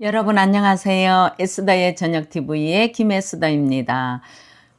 여러분 안녕하세요. 에스더의 저녁 TV의 김에스더입니다.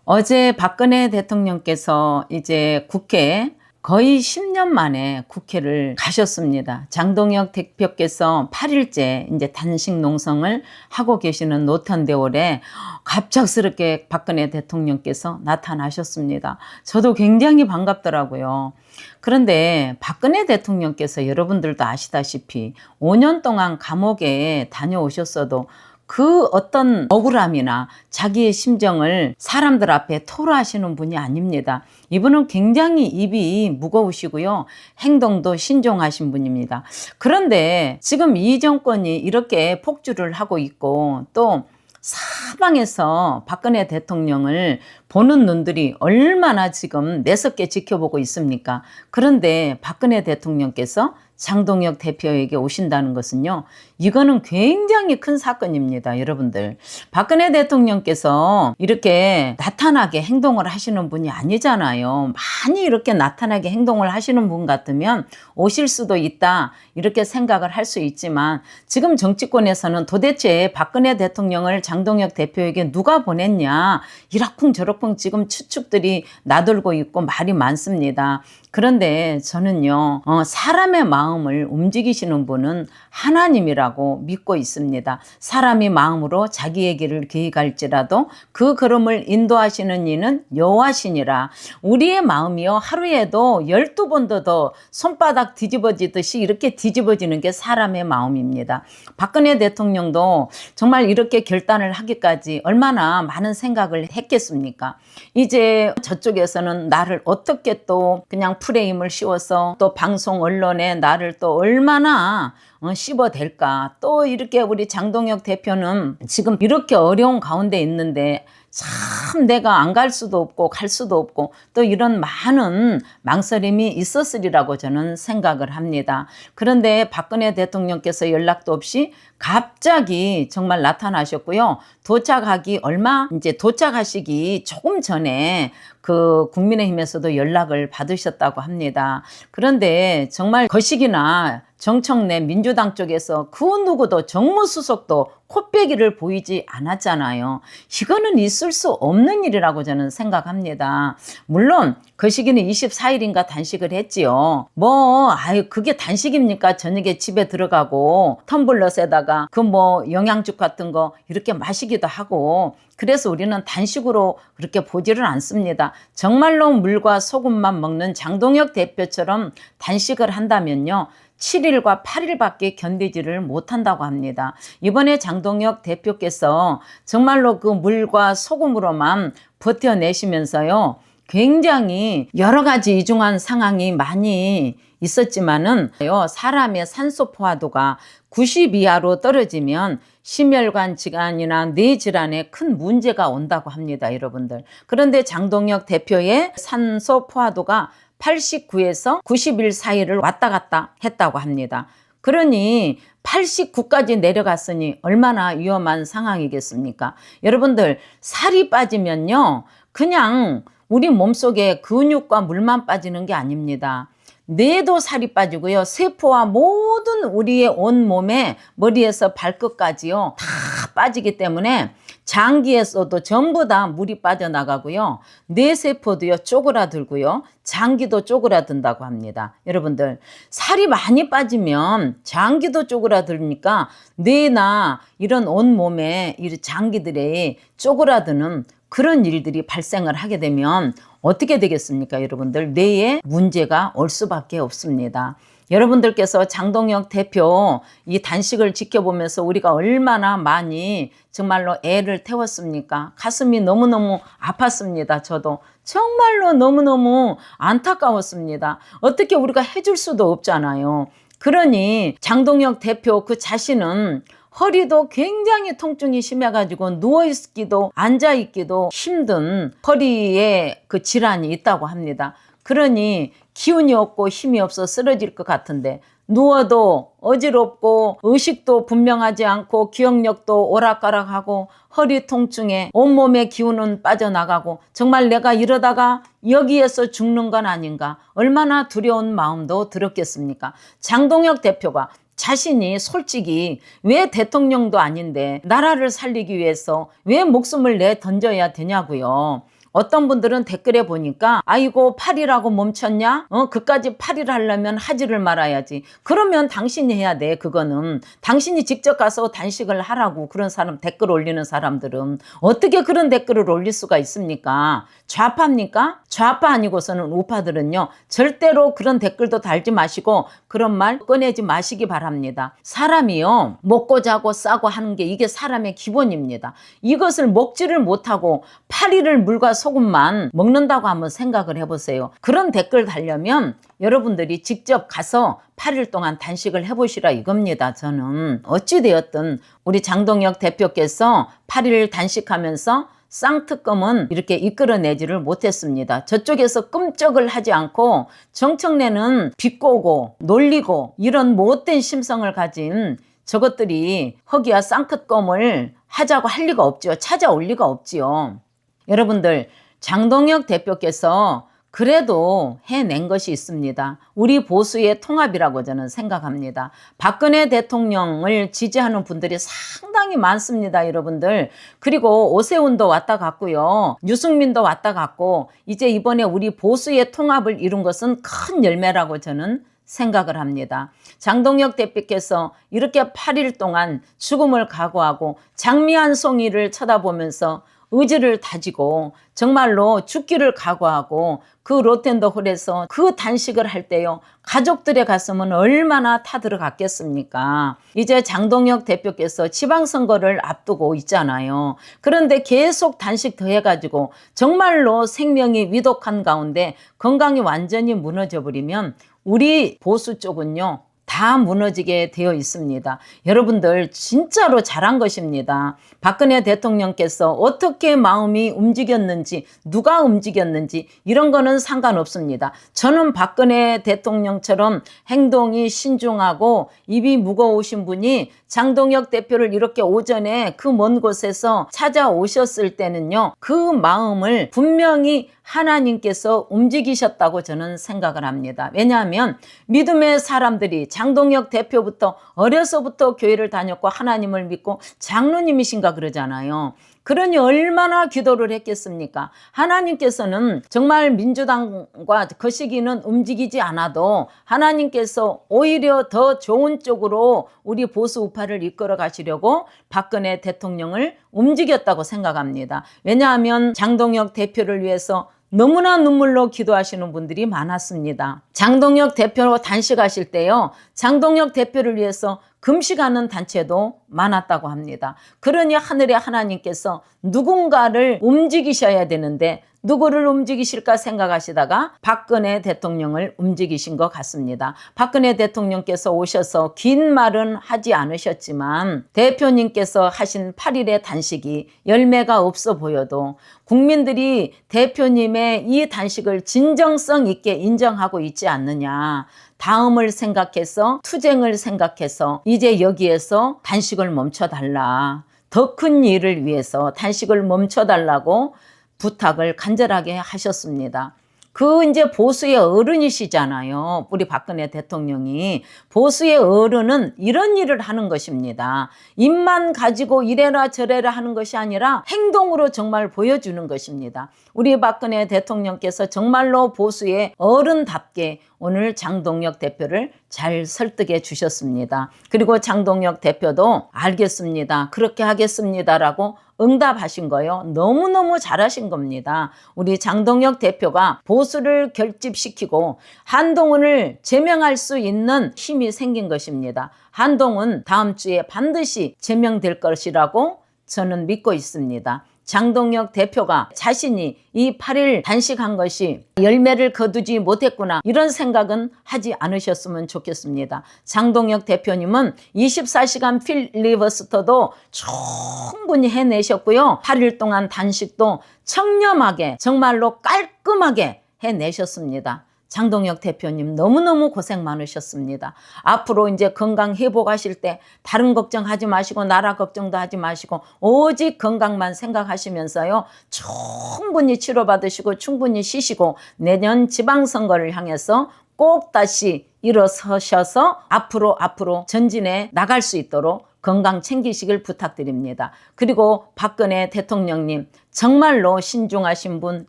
어제 박근혜 대통령께서 이제 국회 거의 10년 만에 국회를 가셨습니다. 장동혁 대표께서 8일째 이제 단식 농성을 하고 계시는 노탄대월에 갑작스럽게 박근혜 대통령께서 나타나셨습니다. 저도 굉장히 반갑더라고요. 그런데 박근혜 대통령께서 여러분들도 아시다시피 5년 동안 감옥에 다녀오셨어도 그 어떤 억울함이나 자기의 심정을 사람들 앞에 토로하시는 분이 아닙니다. 이분은 굉장히 입이 무거우시고요. 행동도 신중하신 분입니다. 그런데 지금 이 정권이 이렇게 폭주를 하고 있고 또 사방에서 박근혜 대통령을 보는 눈들이 얼마나 지금 매섭게 지켜보고 있습니까? 그런데 박근혜 대통령께서 장동혁 대표에게 오신다는 것은요, 이거는 굉장히 큰 사건입니다, 여러분들. 박근혜 대통령께서 이렇게 나타나게 행동을 하시는 분이 아니잖아요. 많이 이렇게 나타나게 행동을 하시는 분 같으면 오실 수도 있다, 이렇게 생각을 할 수 있지만 지금 정치권에서는 도대체 박근혜 대통령을 장동혁 대표에게 누가 보냈냐, 이라쿵저라쿵 지금 추측들이 나돌고 있고 말이 많습니다. 그런데 저는요, 어, 사람의 마음 을 움직이시는 분은 하나님이라고 믿고 있습니다. 사람이 마음으로 자기의 길을 계획할지라도 그 걸음을 인도하시는 이는 여호와시니라. 우리의 마음이요, 하루에도 열두 번도 더 손바닥 뒤집어지듯이 이렇게 뒤집어지는 게 사람의 마음입니다. 박근혜 대통령도 정말 이렇게 결단을 하기까지 얼마나 많은 생각을 했겠습니까? 이제 저쪽에서는 나를 어떻게 또 그냥 프레임을 씌워서 또 방송 언론에 나 를또 얼마나 어, 씹어댈까. 또 이렇게 우리 장동혁 대표는 지금 이렇게 어려운 가운데 있는데 참 내가 안 갈 수도 없고 갈 수도 없고 또 이런 많은 망설임이 있었으리라고 저는 생각을 합니다. 그런데 박근혜 대통령께서 연락도 없이 갑자기 정말 나타나셨고요. 도착하기 얼마 이제 도착하시기 조금 전에 그 국민의힘에서도 연락을 받으셨다고 합니다. 그런데 정말 거시기나 정청래 민주당 쪽에서 그 누구도 정무수석도 코빼기를 보이지 않았잖아요. 이거는 있을 수 없는 일이라고 저는 생각합니다. 물론 그 시기는 24일인가 단식을 했지요. 뭐 아유 그게 단식입니까? 저녁에 집에 들어가고 텀블러에다가 그 뭐 영양죽 같은 거 이렇게 마시기도 하고 그래서 우리는 단식으로 그렇게 보지를 않습니다. 정말로 물과 소금만 먹는 장동혁 대표처럼 단식을 한다면요. 7일과 8일밖에 견디지를 못한다고 합니다. 이번에 장동혁 대표께서 정말로 그 물과 소금으로만 버텨내시면서요. 굉장히 여러 가지 이중한 상황이 많이 있었지만은 사람의 산소 포화도가 90 이하로 떨어지면 심혈관 질환이나 뇌 질환에 큰 문제가 온다고 합니다, 여러분들. 그런데 장동혁 대표의 산소 포화도가 89에서 91 사이를 왔다 갔다 했다고 합니다. 그러니 89까지 내려갔으니 얼마나 위험한 상황이겠습니까? 여러분들, 살이 빠지면요, 그냥 우리 몸속에 근육과 물만 빠지는 게 아닙니다. 뇌도 살이 빠지고요. 세포와 모든 우리의 온 몸에 머리에서 발끝까지요. 다 빠지기 때문에 장기에서도 전부 다 물이 빠져나가고요. 뇌세포도요 쪼그라들고요. 장기도 쪼그라든다고 합니다. 여러분들 살이 많이 빠지면 장기도 쪼그라들니까 뇌나 이런 온 몸에 이 장기들이 쪼그라드는 그런 일들이 발생을 하게 되면 어떻게 되겠습니까, 여러분들? 뇌에 문제가 올 수밖에 없습니다. 여러분들께서 장동혁 대표 이 단식을 지켜보면서 우리가 얼마나 많이 정말로 애를 태웠습니까? 가슴이 너무너무 아팠습니다. 저도 정말로 너무너무 안타까웠습니다. 어떻게 우리가 해줄 수도 없잖아요. 그러니 장동혁 대표 그 자신은 허리도 굉장히 통증이 심해가지고 누워있기도 앉아있기도 힘든 허리에 그 질환이 있다고 합니다. 그러니 기운이 없고 힘이 없어 쓰러질 것 같은데 누워도 어지럽고 의식도 분명하지 않고 기억력도 오락가락하고 허리 통증에 온몸의 기운은 빠져나가고 정말 내가 이러다가 여기에서 죽는 건 아닌가 얼마나 두려운 마음도 들었겠습니까 장동혁 대표가 자신이 솔직히 왜 대통령도 아닌데 나라를 살리기 위해서 왜 목숨을 내 던져야 되냐고요. 어떤 분들은 댓글에 보니까 아이고 팔이라고 멈췄냐? 어 그까지 팔이를 하려면 하지를 말아야지. 그러면 당신이 해야 돼. 그거는 당신이 직접 가서 단식을 하라고 그런 사람 댓글 올리는 사람들은 어떻게 그런 댓글을 올릴 수가 있습니까? 좌파입니까? 좌파 아니고서는 우파들은요 절대로 그런 댓글도 달지 마시고 그런 말 꺼내지 마시기 바랍니다. 사람이요 먹고 자고 싸고 하는 게 이게 사람의 기본입니다. 이것을 먹지를 못하고 파리를 물과 소금만 먹는다고 한번 생각을 해보세요. 그런 댓글 달려면 여러분들이 직접 가서 8일 동안 단식을 해보시라 이겁니다. 저는 어찌되었든 우리 장동혁 대표께서 8일 단식하면서 쌍특검은 이렇게 이끌어내지를 못했습니다. 저쪽에서 끔쩍을 하지 않고 정청래는 비꼬고 놀리고 이런 못된 심성을 가진 저것들이 허기와 쌍특검을 하자고 할 리가 없지요. 찾아올 리가 없지요. 여러분들 장동혁 대표께서 그래도 해낸 것이 있습니다. 우리 보수의 통합이라고 저는 생각합니다. 박근혜 대통령을 지지하는 분들이 상당히 많습니다, 여러분들. 그리고 오세훈도 왔다 갔고요. 유승민도 왔다 갔고, 이제 이번에 우리 보수의 통합을 이룬 것은 큰 열매라고 저는 생각을 합니다. 장동혁 대표께서 이렇게 8일 동안 죽음을 각오하고 장미한 송이를 쳐다보면서 의지를 다지고 정말로 죽기를 각오하고 그 로텐더 홀에서 그 단식을 할 때요 가족들의 가슴은 얼마나 타들어갔겠습니까? 이제 장동혁 대표께서 지방선거를 앞두고 있잖아요. 그런데 계속 단식 더 해 가지고 정말로 생명이 위독한 가운데 건강이 완전히 무너져 버리면 우리 보수 쪽은요 다 무너지게 되어 있습니다. 여러분들 진짜로 잘한 것입니다. 박근혜 대통령께서 어떻게 마음이 움직였는지 누가 움직였는지 이런 거는 상관없습니다. 저는 박근혜 대통령처럼 행동이 신중하고 입이 무거우신 분이 장동혁 대표를 이렇게 오전에 그 먼 곳에서 찾아오셨을 때는요. 그 마음을 분명히 하나님께서 움직이셨다고 저는 생각을 합니다. 왜냐하면 믿음의 사람들이 장동혁 대표부터 어려서부터 교회를 다녔고 하나님을 믿고 장로님이신가 그러잖아요. 그러니 얼마나 기도를 했겠습니까? 하나님께서는 정말 민주당과 그 시기는 움직이지 않아도 하나님께서 오히려 더 좋은 쪽으로 우리 보수 우파를 이끌어 가시려고 박근혜 대통령을 움직였다고 생각합니다. 왜냐하면 장동혁 대표를 위해서 너무나 눈물로 기도하시는 분들이 많았습니다. 장동혁 대표로 단식하실 때요. 장동혁 대표를 위해서 금식하는 단체도 많았다고 합니다. 그러니 하늘의 하나님께서 누군가를 움직이셔야 되는데 누구를 움직이실까 생각하시다가 박근혜 대통령을 움직이신 것 같습니다. 박근혜 대통령께서 오셔서 긴 말은 하지 않으셨지만 대표님께서 하신 8일의 단식이 열매가 없어 보여도 국민들이 대표님의 이 단식을 진정성 있게 인정하고 있지 않느냐. 다음을 생각해서 투쟁을 생각해서 이제 여기에서 단식을 멈춰달라. 더 큰 일을 위해서 단식을 멈춰달라고 부탁을 간절하게 하셨습니다. 그 이제 보수의 어른이시잖아요. 우리 박근혜 대통령이. 보수의 어른은 이런 일을 하는 것입니다. 입만 가지고 이래라 저래라 하는 것이 아니라 행동으로 정말 보여주는 것입니다. 우리 박근혜 대통령께서 정말로 보수의 어른답게 오늘 장동혁 대표를 잘 설득해 주셨습니다. 그리고 장동혁 대표도 알겠습니다. 그렇게 하겠습니다라고 응답하신 거요. 너무너무 잘하신 겁니다. 우리 장동혁 대표가 보수를 결집시키고 한동훈을 제명할 수 있는 힘이 생긴 것입니다. 한동훈 다음 주에 반드시 제명될 것이라고 저는 믿고 있습니다. 장동혁 대표가 자신이 이 8일 단식한 것이 열매를 거두지 못했구나 이런 생각은 하지 않으셨으면 좋겠습니다. 장동혁 대표님은 24시간 필리버스터도 충분히 해내셨고요. 8일 동안 단식도 청렴하게 정말로 깔끔하게 해내셨습니다. 장동혁 대표님 너무너무 고생 많으셨습니다. 앞으로 이제 건강 회복하실 때 다른 걱정하지 마시고 나라 걱정도 하지 마시고 오직 건강만 생각하시면서요. 충분히 치료받으시고 충분히 쉬시고 내년 지방선거를 향해서 꼭 다시 일어서셔서 앞으로 앞으로 전진해 나갈 수 있도록 건강 챙기시길 부탁드립니다. 그리고 박근혜 대통령님 정말로 신중하신 분,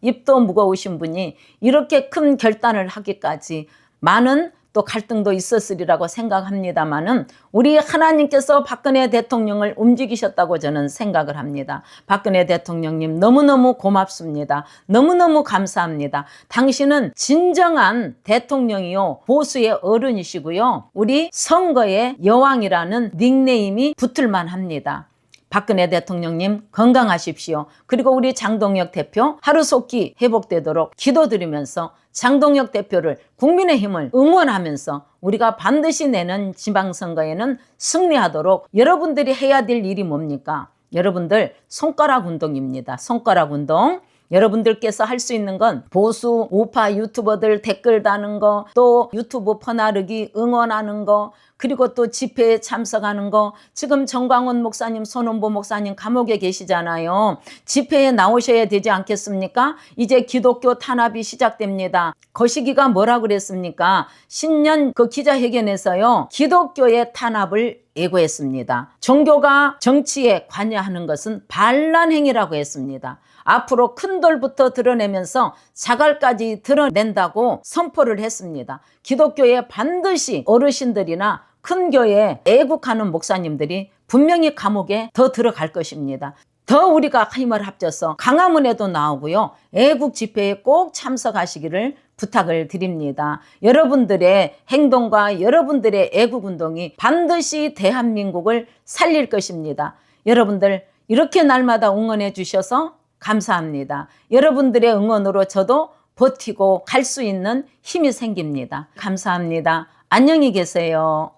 입도 무거우신 분이 이렇게 큰 결단을 하기까지 많은 또 갈등도 있었으리라고 생각합니다만은 우리 하나님께서 박근혜 대통령을 움직이셨다고 저는 생각을 합니다. 박근혜 대통령님 너무너무 고맙습니다. 너무너무 감사합니다. 당신은 진정한 대통령이요 보수의 어른이시고요. 우리 선거의 여왕이라는 닉네임이 붙을 만 합니다. 박근혜 대통령님 건강하십시오. 그리고 우리 장동혁 대표 하루속히 회복되도록 기도드리면서 장동혁 대표를 국민의힘을 응원하면서 우리가 반드시 내는 지방선거에는 승리하도록 여러분들이 해야 될 일이 뭡니까? 여러분들 손가락 운동입니다. 손가락 운동. 여러분들께서 할 수 있는 건 보수 우파 유튜버들 댓글 다는 거, 또 유튜브 퍼나르기 응원하는 거, 그리고 또 집회에 참석하는 거. 지금 정광훈 목사님, 손원보 목사님 감옥에 계시잖아요. 집회에 나오셔야 되지 않겠습니까? 이제 기독교 탄압이 시작됩니다. 거시기가 뭐라 그랬습니까? 신년 그 기자회견에서요. 기독교의 탄압을 예고했습니다. 종교가 정치에 관여하는 것은 반란 행위라고 했습니다. 앞으로 큰 돌부터 드러내면서 자갈까지 드러낸다고 선포를 했습니다. 기독교에 반드시 어르신들이나 큰 교회 애국하는 목사님들이 분명히 감옥에 더 들어갈 것입니다. 더 우리가 힘을 합쳐서 강화문에도 나오고요. 애국 집회에 꼭 참석하시기를 부탁을 드립니다. 여러분들의 행동과 여러분들의 애국 운동이 반드시 대한민국을 살릴 것입니다. 여러분들 이렇게 날마다 응원해 주셔서 감사합니다. 여러분들의 응원으로 저도 버티고 갈 수 있는 힘이 생깁니다. 감사합니다. 안녕히 계세요.